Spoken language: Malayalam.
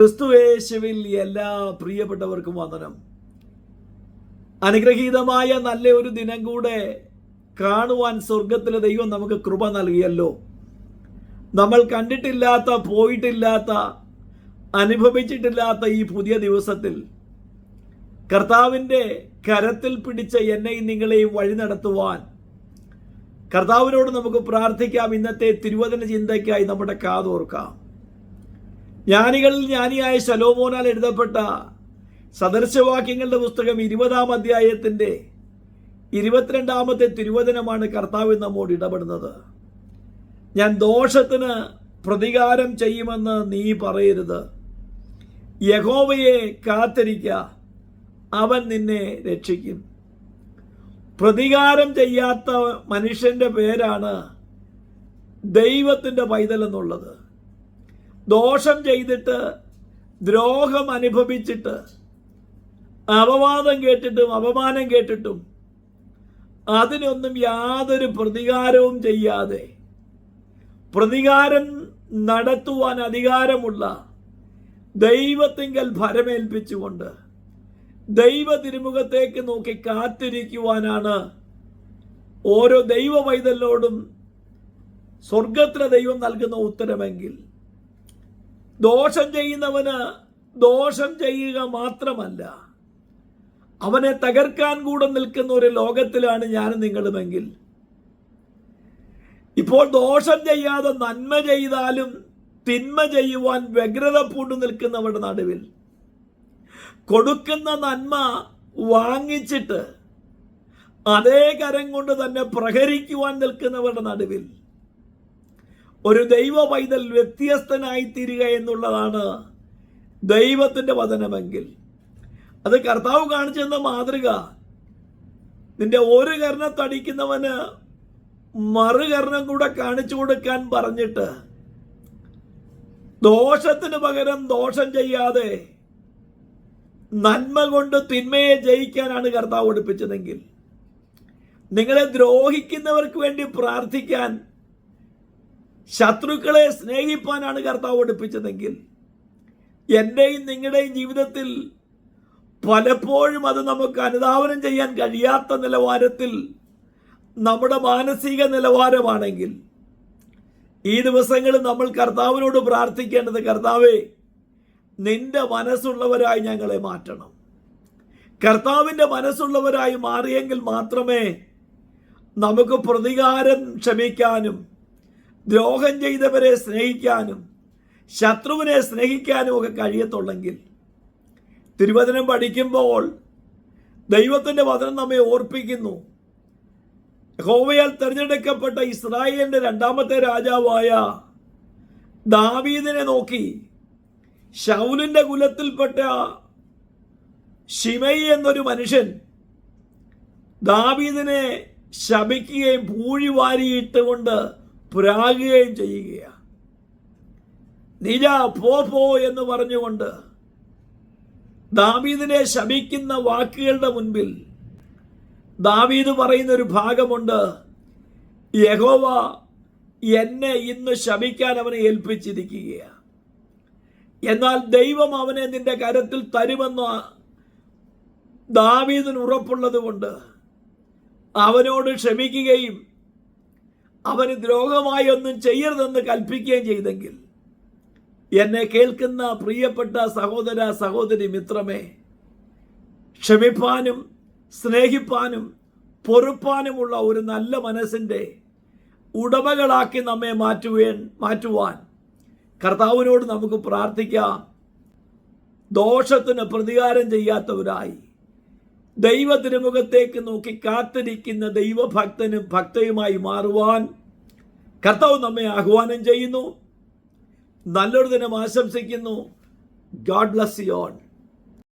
ക്രിസ്തുവേശുവിൽ എല്ലാ പ്രിയപ്പെട്ടവർക്കും വന്ദനം. അനുഗ്രഹീതമായ നല്ല ഒരു ദിനം കൂടെ കാണുവാൻ സ്വർഗത്തിലെ ദൈവം നമുക്ക് കൃപ നൽകിയല്ലോ. നമ്മൾ കണ്ടിട്ടില്ലാത്ത പോയിട്ടില്ലാത്ത അനുഭവിച്ചിട്ടില്ലാത്ത ഈ പുതിയ ദിവസത്തിൽ കർത്താവിന്റെ കരത്തിൽ പിടിച്ച എന്നെയും നിങ്ങളെയും വഴി നടത്തുവാൻ കർത്താവിനോട് നമുക്ക് പ്രാർത്ഥിക്കാം. ഇന്നത്തെ തിരുവചന ചിന്തയ്ക്കായി നമ്മുടെ കാതോർക്കാം. ജ്ഞാനികളിൽ ജ്ഞാനിയായ ശലോമോനാൽ എഴുതപ്പെട്ട സദർശവാക്യങ്ങളുടെ പുസ്തകം ഇരുപതാം അധ്യായത്തിന്റെ ഇരുപത്തിരണ്ടാമത്തെ തിരുവചനമാണ് കർത്താവ് നമ്മോട് ഇടപെടുന്നത്. ഞാൻ ദോഷത്തിന് പ്രതികാരം ചെയ്യുമെന്ന് നീ പറയരുത്. യഹോവയെ കാത്തിരിക്ക അവൻ നിന്നെ രക്ഷിക്കും. പ്രതികാരം ചെയ്യാത്ത മനുഷ്യന്റെ പേരാണ് ദൈവത്തിന്റെ പൈതൽ എന്നുള്ളത്. ദോഷം ചെയ്തിട്ട് ദ്രോഹം അനുഭവിച്ചിട്ട് അപവാദം കേട്ടിട്ടും അപമാനം കേട്ടിട്ടും അതിനൊന്നും യാതൊരു പ്രതികാരവും ചെയ്യാതെ പ്രതികാരം നടത്തുവാൻ അധികാരമുള്ള ദൈവത്തിങ്കൽ ഭരമേൽപ്പിച്ചുകൊണ്ട് ദൈവ തിരുമുഖത്തേക്ക് നോക്കി കാത്തിരിക്കുവാനാണ് ഓരോ ദൈവ വൈതലിനോടും സ്വർഗത്തിലെ ദൈവം നൽകുന്ന ഉത്തരമെങ്കിൽ ദോഷം ചെയ്യുന്നവന് ദോഷം ചെയ്യുക മാത്രമല്ല അവനെ തകർക്കാൻ കൂടെ നിൽക്കുന്ന ഒരു ലോകത്തിലാണ് ഞാൻ നിങ്ങളുമെങ്കിൽ. ഇപ്പോൾ ദോഷം ചെയ്യാതെ നന്മ ചെയ്താലും തിന്മ ചെയ്യുവാൻ വ്യഗ്രത പൂണ്ടു നിൽക്കുന്നവരുടെ നടുവിൽ. കൊടുക്കുന്ന നന്മ വാങ്ങിച്ചിട്ട് അതേ കരം കൊണ്ട് തന്നെ പ്രഹരിക്കുവാൻ നിൽക്കുന്നവരുടെ നടുവിൽ. ഒരു ദൈവ പൈതൽ വ്യത്യസ്തനായി തീരുക എന്നുള്ളതാണ് ദൈവത്തിന്റെ വചനമെങ്കിൽ. അത് കർത്താവ് കാണിച്ചു തന്ന മാതൃക. നിന്റെ ഒരു കർണത്തടിക്കുന്നവന് മറുകരണം കൂടെ കാണിച്ചു കൊടുക്കാൻ പറഞ്ഞിട്ട് ദോഷത്തിന് പകരം ദോഷം ചെയ്യാതെ നന്മ കൊണ്ട് തിന്മയെ ജയിക്കാനാണ് കർത്താവ് പഠിപ്പിച്ചതെങ്കിൽ. നിങ്ങളെ ദ്രോഹിക്കുന്നവർക്ക് വേണ്ടി പ്രാർത്ഥിക്കാൻ ശത്രുക്കളെ സ്നേഹിപ്പാനാണ് കർത്താവ് പഠിപ്പിച്ചതെങ്കിൽ എന്റെയും നിങ്ങളുടെയും ജീവിതത്തിൽ പലപ്പോഴും അത് നമുക്ക് അനുധാവനം ചെയ്യാൻ കഴിയാത്ത നിലവാരത്തിൽ നമ്മുടെ മാനസിക നിലവാരമാണെങ്കിൽ ഈ ദിവസങ്ങളിൽ നമ്മൾ കർത്താവിനോട് പ്രാർത്ഥിക്കേണ്ടത് കർത്താവേ നിന്റെ മനസ്സുള്ളവരായി ഞങ്ങളെ മാറ്റണം. കർത്താവിന്റെ മനസ്സുള്ളവരായി മാറിയെങ്കിൽ മാത്രമേ നമുക്ക് പ്രതികാരം ക്ഷമിക്കാനും ദ്രോഹം ചെയ്തവരെ സ്നേഹിക്കാനും ശത്രുവിനെ സ്നേഹിക്കാനും ഒക്കെ കഴിയത്തുള്ളെങ്കിൽ. തിരുവചനം പഠിക്കുമ്പോൾ ദൈവത്തിന്റെ വചനം നമ്മെ ഓർപ്പിക്കുന്നു. ഹോവയാൽ തിരഞ്ഞെടുക്കപ്പെട്ട ഇസ്രായേലിന്റെ രണ്ടാമത്തെ രാജാവായ ദാവീദിനെ നോക്കി ഷൗലിന്റെ കുലത്തിൽപ്പെട്ട ഷിമൈ എന്നൊരു മനുഷ്യൻ ദാവീദിനെ ശപിക്കുകയും പൂഴി വാരിയിട്ടുകൊണ്ട് പുരാകുകയും ചെയ്യുകയാണ്. നില പോ പോ എന്ന് പറഞ്ഞുകൊണ്ട് ദാവീദിനെ ശപിക്കുന്ന വാക്കുകളുടെ മുൻപിൽ ദാവീദ് പറയുന്ന ഒരു ഭാഗമുണ്ട് യഹോവ എന്നെ ഇന്ന് ശപിക്കാൻ അവനെ ഏൽപ്പിച്ചിരിക്കുകയാണ്. എന്നാൽ ദൈവം അവനെ നിന്റെ കരത്തിൽ തരുമെന്ന് ദാവീദിന് ഉറപ്പുള്ളത് കൊണ്ട് അവനോട് ക്ഷമിക്കുകയും അവന് ദ്രോഹമായി ഒന്നും ചെയ്യരുതെന്ന് കൽപ്പിക്കുകയും ചെയ്തെങ്കിൽ എന്നെ കേൾക്കുന്ന പ്രിയപ്പെട്ട സഹോദര സഹോദരി മിത്രമേ ക്ഷമിപ്പാനും സ്നേഹിപ്പാനും പൊറുപ്പാനുമുള്ള ഒരു നല്ല മനസ്സിന്റെ ഉടമകളാക്കി നമ്മെ മാറ്റുവാൻ മാറ്റുവാൻ കർത്താവിനോട് നമുക്ക് പ്രാർത്ഥിക്കാം. ദോഷത്തിന് പ്രതികാരം ചെയ്യാത്തവരായി. ദൈവ തിരുമുഖത്തേക്ക് നോക്കി കാത്തിരിക്കുന്ന ദൈവഭക്തനും ഭക്തയുമായി മാറുവാൻ കർത്താവ് നമ്മെ ആഹ്വാനം ചെയ്യുന്നു. നല്ലൊരു ദിനം ആശംസിക്കുന്നു. God bless you on